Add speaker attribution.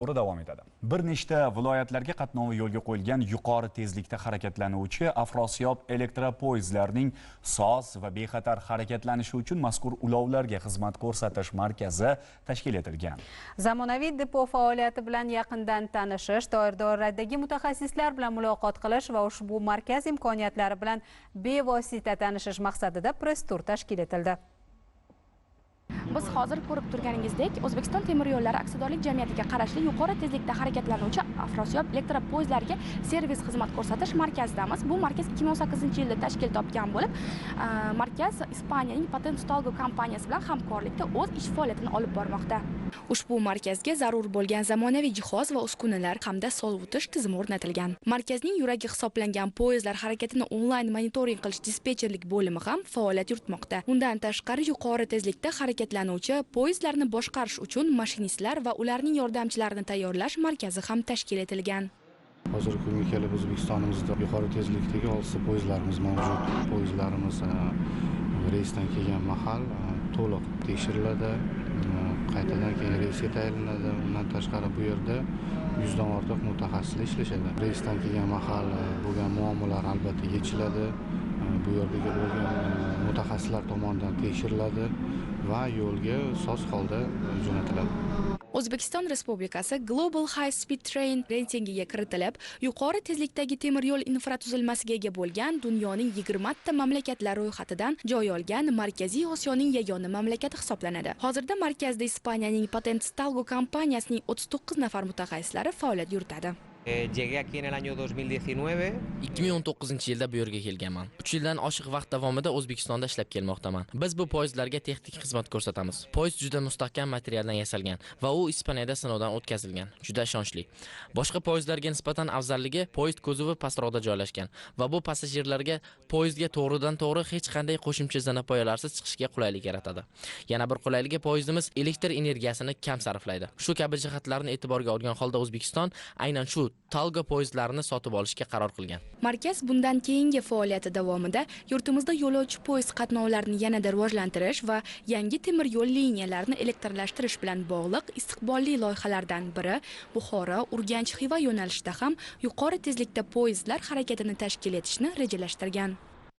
Speaker 1: O'ri davom etadi. Bir nechta viloyatlarga qatnovi yo'lga qo'yilgan yuqori tezlikda harakatlanuvchi Afrosiyob elektropoyezdlarning soz va bexatar harakatlanishi uchun mazkur ulovlarga xizmat ko'rsatish markazi tashkil etilgan.
Speaker 2: Zamonaviy depo faoliyati bilan yaqindan tanishish, doiradagi mutaxassislar bilan muloqot qilish va ushbu markaz imkoniyatlari bilan bevosita tanishish maqsadida press tur tashkil etildi.
Speaker 3: Biz hozir ko'rib turganingizdek o'zbekiston temir yo'llari aksiyadorlik jamiyatiga qarashli yuqori tezlikda harakatlanuvchi afrosiyob elektropoyezdlarga servis xizmat ko'rsatish markazidamiz. Bu markaz 2018 yilda tashkil topgan bo'lib markaz ispaniyaning patentstolgo kompaniyasi bilan hamkorlikda o'z ish faoliyatini olib bormoqda. Ushbu markazga zarur bo'lgan zamonaviy jihoz va uskunalar hamda sovutish tizimi o'rnatilgan. Markazning yuragi hisoblangan poyezdlar harakatini onlayn monitoring qilish dispetcherlik bo'limi ham faoliyat yuritmoqda. Undan tashqari yuqori tezlikda harakatlan foydalanuvchi poyezdlarni boshqarish uchun mashinistlar va ularning yordamchilarini tayyorlash markazi ham tashkil etilgan.
Speaker 4: Hozirgi kunga kelib o'zbekistonimizda yuqori tezlikdagi oltita poyezdlarimiz mavjud. Poyezdlarimiz e, reysdan kelgan mahal e, to'liq tekshiriladi e, qaytadan keyin reysga tayinlanadi. Undan tashqari bu yerda yuzdan ortiq mutaxassislar ishlashadi. Reysdan kelgan mahal bo'lgan muammolar albatta yechiladi. Bu yerdagi bo'lgan mutaxassislar tomonidan tekshiriladi va yo'lga soz holda jo'natiladi.
Speaker 3: O'zbekiston respublikasi global high speed train reytingiga kiritilib yuqori tezlikdagi temir yo'l infratuzilmasiga ega bo'lgan dunyoning yigirmata mamlakatlar ro'yxatidan joy olgan markaziy osiyoning yagona mamlakati hisoblanadi. Hozirda markazda ispaniyaning patent stalgo kompaniyasining o'ttiz to'qqiz nafar mutaxassislari faoliyat yuritadi.
Speaker 5: Eh, llegué aquí en el año 2019.
Speaker 6: 2019 yilda bu yerga kelganman. 3 yildan oshiq vaqt davomida O'zbekistonda ishlab kelmoqdaman. Biz bu poyezdlarga texnik xizmat ko'rsatamiz. Poyezd juda mustahkam materialdan yasalgan va u Ispaniyada sinovdan o'tkazilgan. Juda ishonchli. Boshqa poyezdlarga nisbatan afzalligi poyezd kuzovi pastroqda joylashgan va bu passajirlarga poyezdga to'g'ridan to'g'ri hech qanday qo'shimcha zanapoyalarsiz chiqishga qulaylik yaratadi. Yana bir qulayligi poyezdimiz elektr energiyasini kam sarflaydi. Shu kabi jihatlarni e'tiborga olgan holda O'zbekiston aynan shu Talgo poyezdlarini sotib olishga qaror qilgan.
Speaker 3: Markaz bundan keyingi faoliyati davomida yurtimizda yo'lovchi poyezd qatnovlarini yanada rivojlantirish va yangi temir yo'l liniyalarini elektrlashtirish bilan bog'liq istiqbolli loyihalardan biri Buxoro, Urganch, Xiva yo'nalishida ham yuqori tezlikda poyezdlar harakatini tashkil etishni rejalashtirgan.